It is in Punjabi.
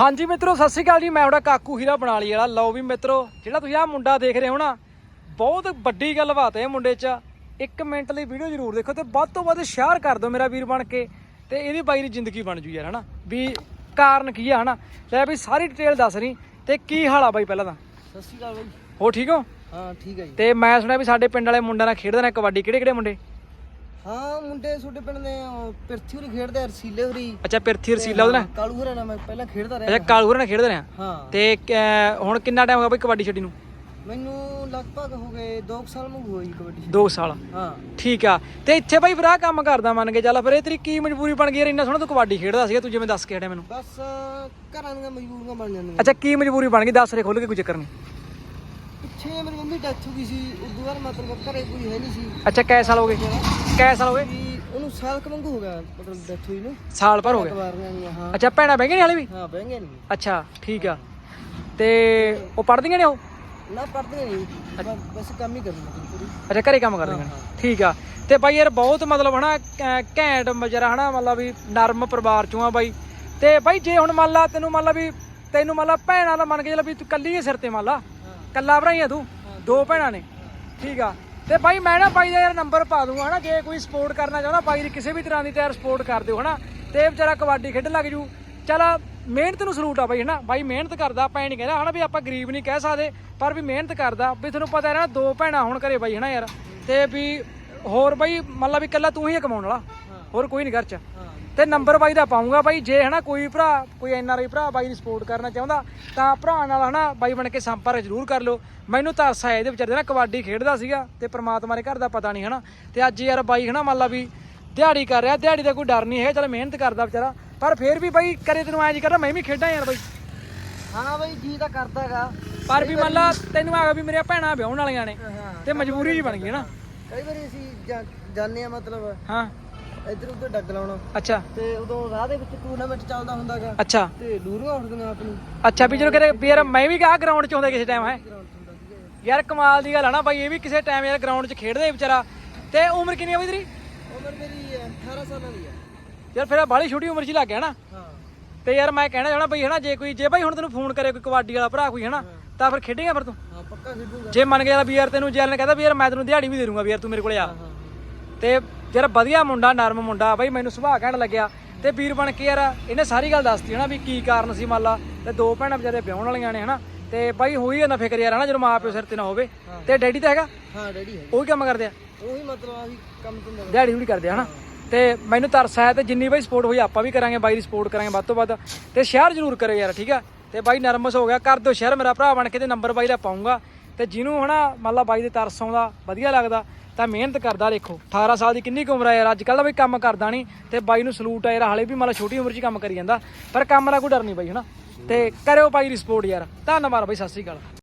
ਹਾਂਜੀ ਮਿੱਤਰੋ ਸਤਿ ਸ਼੍ਰੀ ਅਕਾਲ ਜੀ। ਮੈਂ ਤੁਹਾਡਾ ਕਾਕੂ ਹੀਰਾ ਬਣਾਲੀ ਵਾਲਾ। ਲਓ ਵੀ ਮਿੱਤਰੋ ਜਿਹੜਾ ਤੁਸੀਂ ਆਹ ਮੁੰਡਾ ਦੇਖ ਰਹੇ ਹੋ ਨਾ ਬਹੁਤ ਵੱਡੀ ਗੱਲ ਬਾਤ ਹੈ ਮੁੰਡੇ 'ਚ। ਇੱਕ ਮਿੰਟ ਲਈ ਵੀਡੀਓ ਜ਼ਰੂਰ ਦੇਖੋ ਤੇ ਵੱਧ ਤੋਂ ਵੱਧ ਸ਼ੇਅਰ ਕਰ ਦਿਓ ਮੇਰਾ ਵੀਰ ਬਣ ਕੇ ਤੇ ਇਹਦੀ ਬਾਈ ਦੀ ਜ਼ਿੰਦਗੀ ਬਣ ਜੂ ਯਾਰ ਹਨਾ? ਵੀ ਕਾਰਨ ਕੀ ਆ ਹਨਾ? ਲੈ ਵੀ ਸਾਰੀ ਡਿਟੇਲ ਦੱਸ ਰਹੀ। ਤੇ ਕੀ ਹਾਲ ਆ ਬਾਈ ਪਹਿਲਾਂ ਤਾਂ? ਸਤਿ ਸ਼੍ਰੀ ਅਕਾਲ ਬਾਈ। ਹੋ ਠੀਕ ਹੋ? ਹਾਂ ਠੀਕ ਹੈ ਜੀ। ਤੇ ਮੈਂ ਸੁਣਿਆ ਵੀ ਸਾਡੇ ਪਿੰਡ ਵਾਲੇ ਮੁੰਡਿਆਂ ਨਾਲ ਖੇਡਦੇ ਨੇ ਕਬੱਡੀ। ਕਿਹੜੇ ਕਿਹੜੇ ਮੁੰਡੇ? ਹਾਂ ਮੁੰਡੇ ਛੋਟੇ ਪਿੰਡ ਦੇ ਉਹ ਪਿਰਥੀ ਹੋਰੀ ਖੇਡਦੇ ਆ ਰਸੀਲੇ ਹੋਰੀ। ਅੱਛਾ ਪਿਰਥੀ ਰਸੀਲਾ ਉਹਦੇ ਨਾਲ? ਕਾਲੂ ਹੋਰਾਂ ਨਾਲ ਮੈਂ ਪਹਿਲਾਂ ਖੇਡਦਾ ਅੱਛਾ ਰਿਹਾ ਕਾਲੂ ਹੋਰਾਂ ਨਾਲ ਖੇਡਦੇ ਨੇ ਹਾਂ। ਤੇ ਕ- ਹੁਣ ਕਿੰਨਾ ਟਾਈਮ ਹੋ ਗਿਆ ਬਈ ਕਬੱਡੀ ਛੱਡੀ ਨੂੰ? ਮੈਨੂੰ ਲਗਭਗ ਹੋ ਗਏ 2 ਸਾਲ ਮੁਕ ਹੋਈ ਕਬੱਡੀ 'ਚ। 2 ਸਾਲ। ਹਾਂ। ਠੀਕ ਆ। ਤੇ ਇੱਥੇ ਬਾਈ ਫਿਰ ਆਹ ਕੰਮ ਕਰਦਾ ਮੰਨ ਕੇ ਚੱਲ ਫਿਰ ਇਹ ਤੇਰੀ ਕੀ ਮਜਬੂਰੀ ਬਣ ਗਈ ਯਾਰ? ਇੰਨਾ ਸੋਹਣਾ ਤੂੰ ਕਬੱਡੀ ਖੇਡਦਾ ਸੀਗਾ ਤੂੰ ਜਿਵੇਂ ਦੱਸ ਕੇ ਹਟਿਆ ਮੈਨੂੰ। ਬਸ ਘਰਾਂ ਦੀਆਂ ਮਜਬੂਰੀਆਂ ਬਣ ਜਾਂਦੀਆਂ। ਅੱਛਾ ਕੀ ਮਜਬੂਰੀ ਬਣ ਗਈ? ਦੱਸ ਰੇ ਖੋਲ ਕੇ ਕੋਈ ਚੱਕਰ ਨਹੀਂ ਪਿੱਛੇ ਮੇਰੀ ਮੰਮੀ ਡੈਥ ਹੋ ਗਈ ਸੀ ਉਦੋਂ ਬਾਅਦ ਮਤਲਬ ਘਰੇ ਕੋਈ ਹੈ ਨਹੀਂ ਸੀ। ਅੱਛਾ ਕੈ ਸਾਲ ਹੋ ਗਏ? ਕੈ ਸਾਲ ਹੋ ਗਏ? ਵੀ ਉਹਨੂੰ ਸਾਲ ਕੁ ਵਾਂਗੂ ਹੋ ਗਿਆ ਮਤਲਬ ਡੈਥ ਹੋਈ ਨੂੰ। ਸਾਲ ਭਰ ਹੋ ਗਏ? ਨਹੀਂ ਹਾਂ। ਅੱਛਾ ਭੈਣਾਂ ਬਹਿ ਗਈਆਂ ਨੇ ਹਾਲੇ ਵੀ? ਹਾਂ ਬਹਿ ਗਏ ਨਹੀਂ ਅੱਛਾ ਠੀਕ ਆ। ਤੇ ਉਹ ਪੜ੍ਹਦੀਆਂ ਨੇ ਉਹ? ਨਾ ਪੜਦੇ ਨਹੀਂ। ਬ- ਬਸ ਕੰਮ ਹੀ ਕਰਨਾ ਪੂਰੀ। ਅੱਛਾ ਘਰੇ ਕੰਮ ਕਰਦੀਆਂ ਨੇ? ਠੀਕ ਆ। ਤੇ ਬਾਈ ਯਾਰ ਬਹੁਤ ਮਤਲਬ ਹਨਾ ਘੈ- ਘੈਂਟ ਮਜਰਾ ਹਨਾ ਮਤਲਬ ਵੀ ਨਰਮ ਪਰਿਵਾਰ ਚੋਂ ਆ ਬਾਈ। ਤੇ ਬਾਈ ਜੇ ਹੁਣ ਮੰਨ ਲਾ ਤੈਨੂੰ ਮੰਨ ਲਾ ਵੀ ਤੈਨੂੰ ਮੰਨ ਲਾ ਭੈਣਾਂ ਦਾ ਮੰਨ ਕੇ ਚੱਲ ਵੀ ਤੂੰ ਕੱਲੀ ਹੀ ਸਿਰ ਤੇ ਮੰਨ ਲਾ। ਕੱਲਾ ਭਰਾਈ ਆ ਤੂੰ? ਦੋ ਭੈਣਾਂ ਨੇ। ਠੀਕ ਆ। ਤੇ ਬਾਈ ਮੈਂ ਨਾ ਬਾਈ ਦਾ ਯਾਰ ਨੰਬਰ ਪਾ ਦੂੰਗਾ ਹਨਾ। ਜੇ ਕੋਈ ਸਪੋਰਟ ਕਰਨਾ ਚਾਹੁੰਦਾ ਬਾਈ ਦੀ ਕਿਸੇ ਵੀ ਤਰ੍ਹਾਂ ਦੀ ਤੇ ਯਾਰ ਸਪੋਰਟ ਕਰ ਦਿਓ ਹਨਾ। ਤੇ ਵਿਚਾਰਾ ਕਬੱਡੀ ਖੇਡਣ ਲੱਗ ਜੂ। ਚਲ ਮਿਹਨਤ ਨੂੰ ਸਲੂਟ ਆ ਬਾਈ ਹਨਾ। ਬਾਈ ਮਿਹਨਤ ਕਰਦਾ ਆਪਾਂ ਇਹ ਨਹੀਂ ਕਹਿੰਦਾ ਹਨਾ ਵੀ ਆਪਾਂ ਗਰੀਬ ਨਹੀਂ ਕਹਿ ਸਕਦੇ ਪਰ ਵੀ ਮਿਹਨਤ ਕਰਦਾ। ਵੀ ਤੁਹਾਨੂੰ ਪਤਾ ਹੈ ਨਾ ਦੋ ਭੈਣਾਂ ਹੁਣ ਘਰੇ ਬਾਈ ਹਨਾ ਯਾਰ। ਤੇ ਵੀ ਹੋਰ ਬਾਈ ਮੰਨ ਲਾ ਵੀ ਇਕੱਲਾ ਤੂੰ ਹੀ ਕਮਾਉਣ ਵਾਲਾ। ਹੋਰ ਕੋਈ ਨਹੀਂ ਘਰ ਚ ਤੇ ਨੰਬਰ ਬਾਈ ਦਾ ਪਾਉਂਗਾ ਬਾਈ। ਜੇ ਹਨਾ ਕੋਈ ਭਰਾ ਕੋਈ ਐਨ ਆਰ ਆਈ ਭਰਾ ਬਾਈ ਦੀ ਸਪੋਰਟ ਕਰਨਾ ਚਾਹੁੰਦਾ ਤਾਂ ਭਰਾ ਨਾਲ ਹਨਾ ਬਾਈ ਬਣ ਕੇ ਸੰਪਰਕ ਜ਼ਰੂਰ ਕਰ ਲਿਓ। ਮੈਨੂੰ ਤਰਸ ਆਇਆ ਇਹਦੇ ਵਿਚਾਰੇ ਨਾ ਕਬੱਡੀ ਖੇਡਦਾ ਸੀਗਾ ਤੇ ਪ੍ਰਮਾਤਮਾ ਦੇ ਘਰ ਦਾ ਪਤਾ ਨਹੀਂ ਹਨਾ। ਤੇ ਅੱਜ ਯਾਰ ਬਾਈ ਹਨਾ ਮੰਨ ਲਾ ਵੀ ਦਿਹਾੜੀ ਕਰ ਰਿਹਾ ਦਿਹਾੜੀ ਦਾ ਕੋਈ ਡਰ ਨਹੀਂ ਹੈ ਚਲ ਮਿਹਨਤ ਕਰਦਾ ਵਿਚਾਰਾ। ਪਰ ਫੇਰ ਵੀ ਬਾਈ ਕਰੇ ਤੈਨੂੰ ਐਂ ਜੀ ਕਰਦਾ ਮੈਂ ਵੀ ਖੇਡਾਂ ਯਾਰ ਬਾਈ। ਹਾਂ ਬਾਈ ਜੀ ਤਾਂ ਕਰਦਾਗਾ ਪਰ ਵੀ ਮੰਨ ਲਾ ਤੈਨੂੰ ਆਗਾ ਵੀ ਮੇਰੀਆਂ ਭੈਣਾਂ ਵਿਆਹਣ ਵਾਲੀਆਂ ਨੇ ਤੇ ਮਜਬੂਰੀ ਜੀ ਬਣ ਗਈ ਨਾ। ਕਈ ਵਾਰੀ ਅਸੀਂ ਜਾ- ਜਾਂਦੇ ਆ ਮਤਲਬ। ਹਾਂ। ਇੱਧਰ ਉੱਧਰ ਡੱਗ ਲਾਉਣਾ। ਅੱਛਾ। ਤੇ ਉਦੋਂ ਰਾਹ ਦੇ ਵਿੱਚ ਟੂਰਨਾਮੈਂਟ ਚੱਲਦਾ ਹੁੰਦਾਗਾ। ਅੱਛਾ। ਤੇ ਲੂਰੀਆਂ ਉੱਠਦੀਆਂ ਆਪ ਨੂੰ। ਅੱਛਾ ਵੀ ਜਦੋਂ ਵੀ ਯਾਰ ਮੈਂ ਵੀ ਆ ਗਰਾਊਂਡ 'ਚ ਹੁੰਦਾ ਕਿਸੇ ਟਾਈਮ ਹੈ। ਯਾਰ ਕਮਾਲ ਦੀ ਗੱਲ ਆ ਨਾ ਬਾਈ ਇਹ ਵੀ ਕਿਸੇ ਟਾਈਮ ਯਾਰ ਗਰਾਊਂਡ 'ਚ ਖੇਡਦਾ ਵਿਚਾਰਾ। ਤੇ ਉਮਰ ਕਿੰਨੀ ਆ ਬਈ ਤੇਰੀ? ਉਮਰ ਮੇਰੀ ਅਹ, 18 ਸਾਲਾਂ ਦੀ ਆ। ਯਾਰ ਫਿਰ ਬਾਲੀ ਛੋਟੀ ਉਮਰ 'ਚ ਹੀ ਲੱਗ ਗਿਆ ਨਾ। ਹਾਂ। ਤੇ ਯਾਰ ਮੈਂ ਕਹਿਣਾ ਚਾਹਣਾ ਬਈ ਹਨਾ ਜੇ ਕੋਈ ਜੇ ਬਾਈ ਹੁਣ ਤੈਨੂੰ ਫੋਨ ਕਰੇ ਕੋਈ ਕਬੱਡੀ ਵਾਲਾ ਭਰਾ ਕੋਈ ਹਨਾ ਤਾਂ ਫਿਰ ਖੇਡੇਗਾ ਫਿਰ ਤੂੰ। ਹਾਂ ਪੱਕਾ ਖੇਡੂਗਾ। ਜੇ ਮੰਨ ਗਿਆ ਵੀ ਯਾਰ ਤੈਨੂੰ ਜੈਲ ਨੇ ਕਹਿੰਦਾ ਵੀ ਯਾਰ ਮੈਂ ਤੈਨੂੰ ਦਿਹਾੜੀ ਵੀ ਦੇ ਦੂੰਗਾ ਵੀ ਯਾਰ ਤੂੰ ਮੇਰੇ ਕੋਲੇ ਆ। ਹਾਂ। ਤੇ ਯਾਰ ਵਧੀਆ ਮੁੰਡਾ ਨਰਮ ਮੁੰਡਾ ਬਾਈ ਮੈਨੂੰ ਸੁਭਾਅ ਕਹਿਣ ਲੱਗਿਆ। ਤੇ ਵੀਰ ਬਣ ਕੇ ਯਾਰ ਇਹਨੇ ਸਾਰੀ ਗੱਲ ਦੱਸਤੀ ਹਨਾ ਵੀ ਕੀ ਕਾਰਨ ਸੀ ਮੰਨ ਲਾ। ਤੇ ਦੋ ਭੈਣਾਂ ਵਿਚਾਰੇ ਵਿਆਹਣ ਵਾਲੀਆਂ ਨੇ ਹਨਾ। ਤੇ ਬਾਈ ਹੋਈ ਜਾਂਦਾ ਫਿਕਰ ਯਾਰ ਹਨਾ ਜਦੋਂ ਮਾਂ ਪਿਓ ਸਿਰ ਤੇ ਨਾ ਹੋਵੇ। ਤੇ ਡੈਡੀ ਤਾਂ ਹੈਗਾ? ਹਾਂ ਡੈਡੀ ਹੈ ਉਹ ਕੰਮ ਕਰਦੇ ਆ? ਉਹੀ ਮਤਲਬ ਆਹੀ ਕੰਮ ਤੋਂ ਦਿਹਾੜੀ ਵੀ ਕਰਦੇ ਆ ਹਨਾ। ਤੇ ਮੈਨੂੰ ਤਰਸ ਆਇਆ ਤੇ ਜਿੰਨੀ ਬਾਈ ਸਪੋਰਟ ਹੋਈ ਆਪਾਂ ਵੀ ਕਰਾਂਗੇ ਬਾਈ ਦੀ ਸਪੋਰਟ ਕਰਾਂਗੇ ਵੱਧ ਤੋਂ ਵੱਧ। ਤੇ ਸ਼ੇਅਰ ਜ਼ਰੂਰ ਕਰਿਓ ਯਾਰ ਠੀਕ ਆ? ਤੇ ਬਾਈ ਨਰਮਸ ਹੋ ਗਿਆ ਕਰ ਦਿਓ ਸ਼ੇਅਰ ਮੇਰਾ ਭਰਾ ਬਣ ਕੇ ਤੇ ਨੰਬਰ ਬਾਈ ਦਾ ਪਾਉਂਗਾ ਤੇ ਜਿਹਨੂੰ ਹਨਾ ਮੰਨ ਲਾ ਬਾਈ ਦੇ ਤਰਸ ਆਉਂਦਾ, ਵਧੀਆ ਲੱਗਦਾ, ਤਾਂ ਮਿਹਨਤ ਕਰਦਾ ਦੇਖੋ। 18 ਸਾਲ ਦੀ ਕਿੰਨੀ ਕੁ ਉਮਰ ਆ ਯਾਰ, ਅੱਜ ਕੱਲ੍ਹ ਦਾ ਬਈ ਕੰਮ ਕਰਦਾ ਨਹੀਂ ਤੇ ਬਾਈ ਨੂੰ ਸਲੂਟ ਆ ਯਾਰ, ਹਾਲੇ ਵੀ ਮੰਨ ਲਾ ਛੋਟੀ ਉਮਰ 'ਚ ਕੰਮ ਕਰੀ ਜਾਂਦਾ। ਪਰ ਕੰਮ ਦਾ ਕੋਈ ਡਰ ਨਹੀਂ ਬਾਈ, ਹਨਾ? ਤੇ ਕਰਿਓ ਬਾਈ ਦੀ ਸਪੋਰਟ ਯਾਰ। ਧੰਨਵਾਦ ਬਾਈ, ਸਤਿ ਸ੍ਰੀ ਅਕਾਲ।